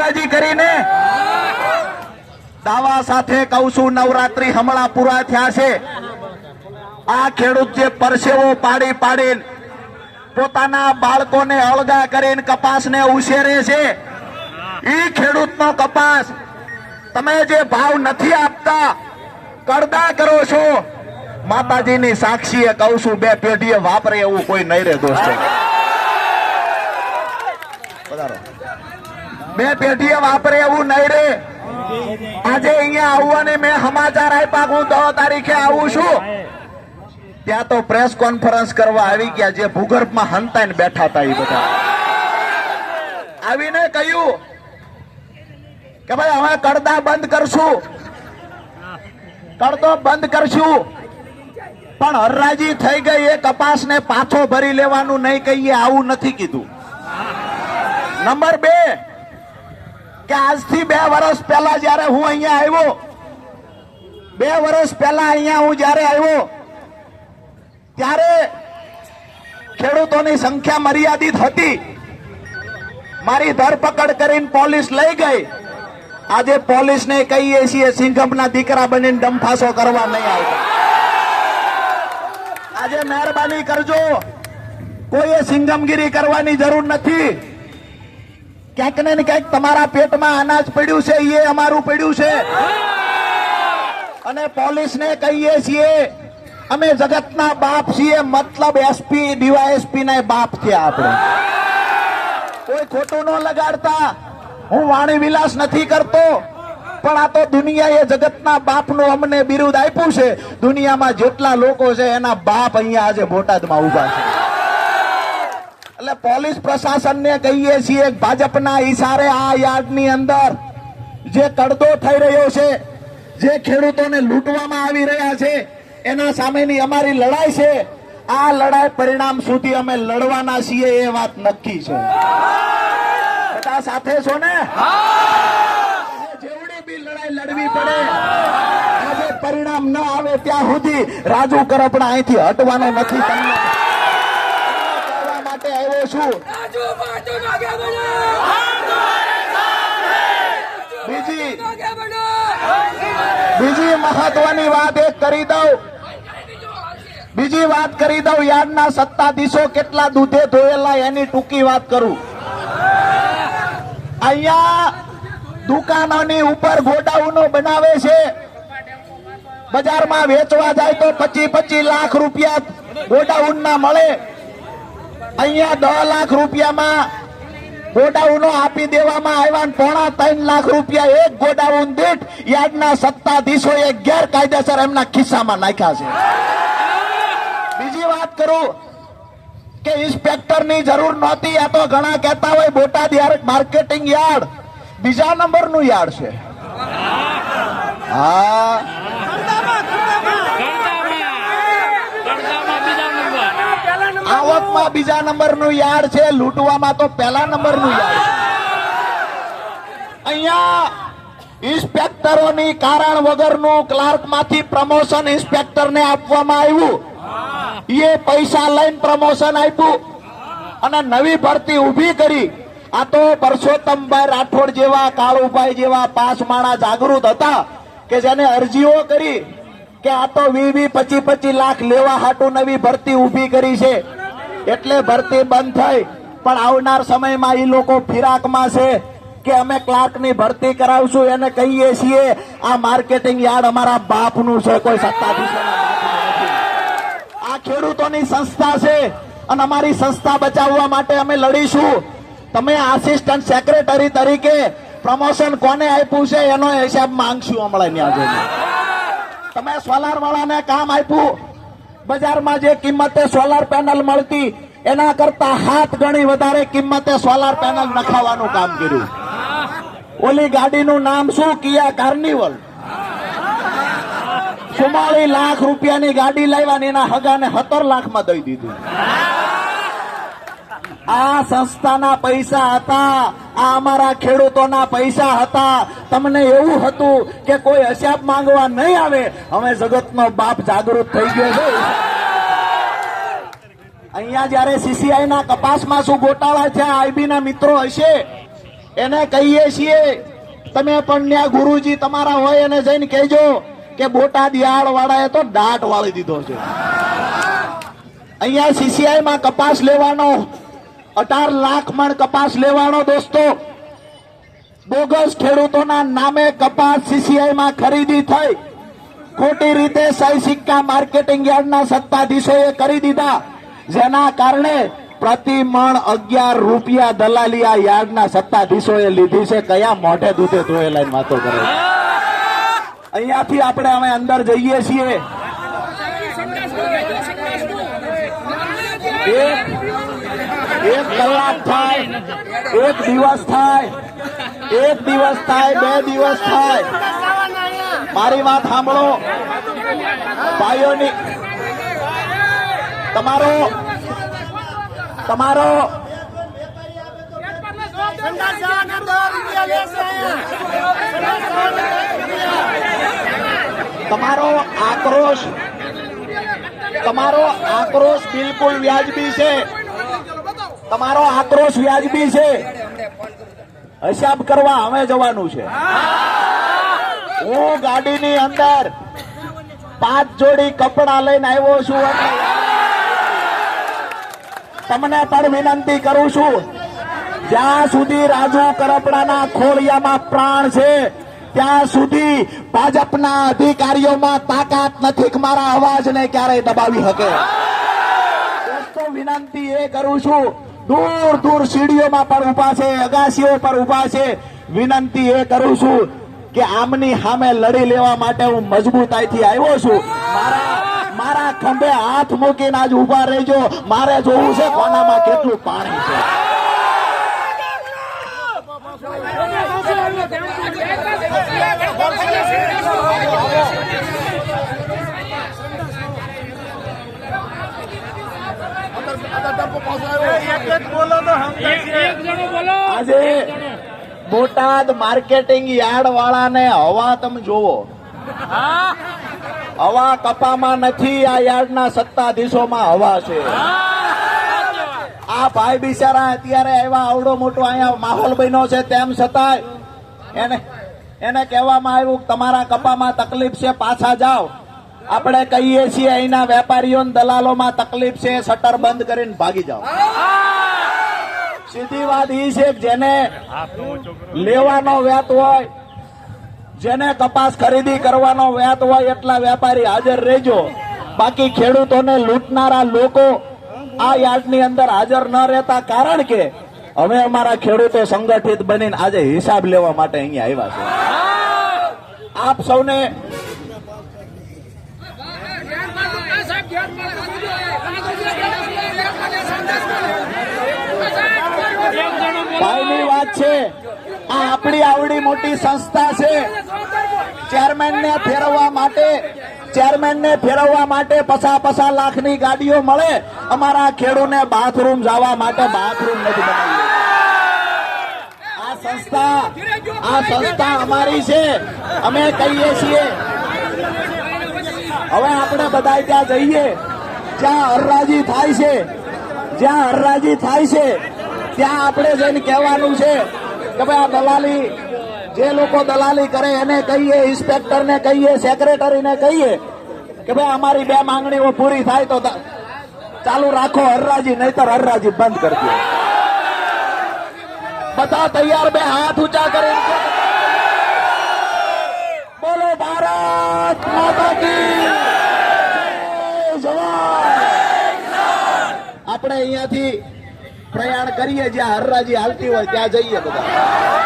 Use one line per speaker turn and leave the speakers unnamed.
રાજી કરીને દાવા સાથે કહું છું નવરાત્રી હમણાં પૂરા થયા છે. આ ખેડૂત જે પરસેવો પાડી પાડીને પોતાના બાળકોને અળગા કરીને કપાસને ઉછેરે છે. ઈ ખેડૂતનો કપાસ તમે જે ભાવ નથી આપતા કરદા કરો છો. માતાજીની સાક્ષીએ કહું છું બે પેઢીએ વાપરે એવું કોઈ નહીં રે દોસ્તો. પધારો. બે પેઢીએ વાપરે એવું નહીં રે. આજે અહીંયા આવવાને મેં સમાચાર આપ્યા હું દસ તારીખે આવું છું. ત્યાં તો પ્રેસ કોન્ફરન્સ કરવા આવી ગયા જે ભૂગર્ભમાં હંતાઈને બેઠા હતા એ બધા. આવીને કહ્યું કે ભાઈ હવે કરતા બંધ કરશું. કરતો બંધ કરશું. પણ હરરાજી થઈ ગઈ, એ કપાસને પાછો ભરી લેવાનું નહીં કહીએ, આવું નથી કીધું. નંબર બે કે આજથી બે વર્ષ પહેલા જ્યારે હું અહીંયા આવ્યો, બે વર્ષ પહેલા અહીંયા હું જ્યારે આવ્યો, ત્યારે ખેડૂતોની સંખ્યા મર્યાદિત હતી. મારી ધરપકડ કરીને પોલીસ લઈ ગઈ. આજે પોલીસને કહીએ છીએ સિંઘમના દીકરા બનીને ડમફાસો કરવા નહીં આવતા. આજે મહેરબાની કરજો. કોઈએ સિંઘમગીરી કરવાની જરૂર નથી. ક્યાંક ને ક્યાંક તમારા પેટમાં અનાજ પડ્યું છે એ અમારું પડ્યું છે. અને પોલીસને કહીએ છીએ, અમે જગતના બાપ છીએ, મતલબ એસપી, ડીવાયએસપી ના બાપ છે આપણે. કોઈ ખોટું ન લગાડતા. હું વાણી વિલાસ નથી કરતો, પણ આ તો દુનિયાએ જગતના બાપનું અમને બિરુદ આપ્યું છે. દુનિયામાં જેટલા લોકો છે, એના બાપ અહીંયા આજે બોટાદમાં ઊભા છે. એટલે પોલીસ પ્રશાસનને કહીએ છીએ ભાજપના ઈશારે આ યાર્ડની અંદર જે કડદો થઈ રહ્યો છે, જે ખેડૂતોને લૂંટવામાં આવી રહ્યા છે, એના સામેની અમારી લડાઈ છે. આ લડાઈ પરિણામ સુધી અમે લડવાના છીએ એ વાત નક્કી છે. બધા સાથે છો ને? જેવડી બી લડાઈ લડવી પડે પરિણામ ન આવે ત્યાં સુધી રાજુ કરપડા અહીંથી હટવાનો નથી તમને માટે આવ્યો છું.
બાજુ
બીજી મહત્વની વાત એક કરી દઉં. બીજી વાત કરી દઉં યાર્ડના સત્તાધીશો કેટલા દૂધે ધોયેલા એની ટૂંકી વાત કરું. અહીંયા દુકાનોની ઉપર ગોડાઉનો બનાવે છે. બજારમાં વેચવા જાય તો પચી પચી લાખ રૂપિયા ગોડાઉન ના મળે. અહીંયા દસ લાખ રૂપિયામાં ગોડાઉનો આપી દેવામાં આવ્યા પોણા ત્રણ લાખ રૂપિયા એક ગોડાઉન દીઠ યાર્ડના સત્તાધીશોએ ગેરકાયદેસર એમના ખિસ્સામાં નાખ્યા છે. બીજી વાત કરું કે ઇન્સ્પેક્ટરની જરૂર નહોતી, આ તો ઘણા કહેતા હોય બોટાદ યાર્ડ માર્કેટિંગ યાર્ડ, બીજા નંબરનું યાર્ડ છે. હા. આવકમાં બીજા નંબરનું યાર્ડ છે, લૂંટવામાં તો પહેલા નંબરનું યાર્ડ. અહીંયા ઇન્સ્પેક્ટરોની કારણ વગરનું ક્લાર્કમાંથી પ્રમોશન ઇન્સ્પેક્ટરને આપવામાં આવ્યું. એ પૈસા લઈને પ્રમોશન આપ્યું અને નવી ભરતી ઊભી કરી. આ તો પરસોત્તમભાઈ રાઠોડ જેવા, કાળુભાઈ જેવા પાંચ માણા જાગૃત હતા કે જેને અરજીઓ કરી કે આ તો વી વી પચી પચી લાખ લેવા હાટુ નવી ભરતી ઊભી કરી છે. એટલે ભરતી બંધ થઈ. પણ આવનાર સમયમાં એ લોકો ફિરાકમાં છે કે અમે ક્લાર્કની ભરતી કરાવશું, એને કહીએ છીએ, આ માર્કેટિંગ યાર્ડ અમારા બાપનું છે, કોઈ સત્તાધીશોના બાપનું આ ખેડૂતોની સંસ્થા છે અને અમારી સંસ્થા બચાવવા માટે અમે લડીશું. તમે આસિસ્ટન્ટ સેક્રેટરી તરીકે પ્રમોશન કોને આપ્યું છે, એનો હિસાબ માંગશું હમણાં ત્યાં તમે સોલાર વાળાને કામ આપ્યું. બજારમાં જે કિંમતે સોલાર પેનલ મળતી એના કરતા હાથ ગણી વધારે કિંમતે સોલાર પેનલ નખાવાનું કામ કર્યું. ઓલી ગાડીનું નામ શું? Kia Carnival. ચુમ્માળીસ લાખ રૂપિયાની ગાડી લાવ્યા એના હગાને સત્તર લાખમાં દઈ દીધું. આ સંસ્થાના પૈસા હતા. આ અમારા ખેડૂતોના પૈસા હતા. તમને એવું હતું કે કોઈ હસાબ માંગવા નહીં આવે. હવે જગતનો બાપ જાગૃત થઈ ગયો છે. અહીંયા જયારે સીસીઆઈ ના કપાસમાં શું ગોટાળા છે આઈબી ના મિત્રો હશે. એને કહીએ છીએ, તમે પણ ત્યાં ગુરુજી તમારા હોય એને જઈને કહેજો કે બોટાદ યાળ વાળાએ તો દાટ વાળી દીધો છે. અહીંયા સીસીઆઈ માં કપાસ લેવાનો, અઢાર લાખ મણ કપાસ લેવાનો દોસ્તો. બોગસ ખેડૂતોના નામે કપાસ સીસીઆઈ માં ખરીદી થઈ. ખોટી રીતે સહી સિક્કા માર્કેટિંગ યાર્ડના સત્તાધીશોએ કરી દીધા. જેના કારણે પ્રતિ મણ અગિયાર રૂપિયા દલાલી આ યાર્ડના સત્તાધીશોએ લીધી છે. કયા મોઢે દૂધે ધોયેલા વાતો કરે અહીંયાથી આપણે અમે અંદર જઈએ છીએ. એક કલાક થાય, એક દિવસ થાય, એક દિવસ થાય, બે દિવસ થાય. મારી વાત સાંભળો. ભાઈઓની તમારો તમારો. તમારો આક્રોશ તમારો આક્રોશ બિલકુલ વ્યાજબી છે. તમારો આક્રોશ વ્યાજબી છે. હિસાબ કરવા અમે જવાનું છે. હું ગાડીની અંદર પાંચ જોડી કપડા લઈને આવ્યો છું. તમને પણ વિનંતી કરું છું. જ્યાં સુધી રાજુ કરપડાના ખોળિયામાં પ્રાણ છે, ત્યાં સુધી ભાજપના અધિકારીઓમાં તાકાત નથી મારા અવાજને ક્યારેય દબાવી શકે. દોસ્તો વિનંતી એ કરું છું, દૂર દૂર સીડીઓમાં પણ ઊભા છે, અગાસીઓ પર ઊભા છે. વિનંતી એ કરું છું કે આમની સામે લડી લેવા માટે હું મજબૂતાઈથી આવ્યો છું. મારા મારા ખંભે હાથ મૂકીને આજ ઊભા રહેજો. મારે જોવું છે કોનામાં કેટલું પાણી છે. આજે બોટાદ માર્કેટિંગ યાર્ડ વાળાને હવા તમે જોવો. હવા કપામાં નથી આ યાર્ડના સત્તાધીશોમાં હવા છે. આ ભાઈ બિચારા અત્યારે આવ્યા આવડો મોટો અહીંયા માહોલ બન્યો છે તેમ છતાંય એને એને કહેવામાં આવ્યું કે તમારા કપામાં તકલીફ છે પાછા જાઓ. આપણે કહીએ છીએ અહીંના વેપારીઓ દલાલોમાં તકલીફ છે શટર બંધ કરીને ભાગી જાઓ. સીધી વાત એ છે જેને લેવાનો વ્યાત હોય જેને કપાસ ખરીદી કરવાનો વ્યાત હોય એટલા વેપારી હાજર રહેજો. બાકી ખેડૂતોને લૂંટનારા લોકો આ યાર્ડની અંદર હાજર ન રહેતા કારણ કે અમે અમારા ખેડૂતો સંગઠિત બનીને આજે હિસાબ લેવા માટે અહીંયા આવ્યા છે. આપ સૌને ભાઈની વાત છે, આ આપણી આવડી મોટી સંસ્થા છે. ચેરમેન ને ફેરવવા માટે ચેરમેન ને ફેરવવા માટે પસા પસા લાખની ગાડીઓ મળે. અમારા ખેડૂને બાથરૂમ જવા માટે બાથરૂમ નથી બનાવ્યું. આ સંસ્થા આ સંસ્થા અમારી છે. અમે કહીએ છીએ. હવે આપણે બધા ત્યાં જઈએ. જ્યાં હરરાજી થાય છે. જ્યાં હરરાજી થાય છે, ત્યાં આપણે જઈને કહેવાનું છે કે ભાઈ આ દલાલી જે લોકો દલાલી કરે એને કહીએ, ઇન્સ્પેક્ટરને કહીએ, સેક્રેટરીને કહીએ કે ભાઈ અમારી બે માંગણીઓ પૂરી થાય તો ચાલુ રાખો હરરાજી, નહીતર હરરાજી બંધ કરી બધા તૈયાર બે હાથ ઊંચા કરી બોલો ભારત માતા કી આપણે અહીંયાથી પ્રયાણ કરીએ, જ્યાં હરરાજી હાલતી હોય ત્યાં જઈએ બધા.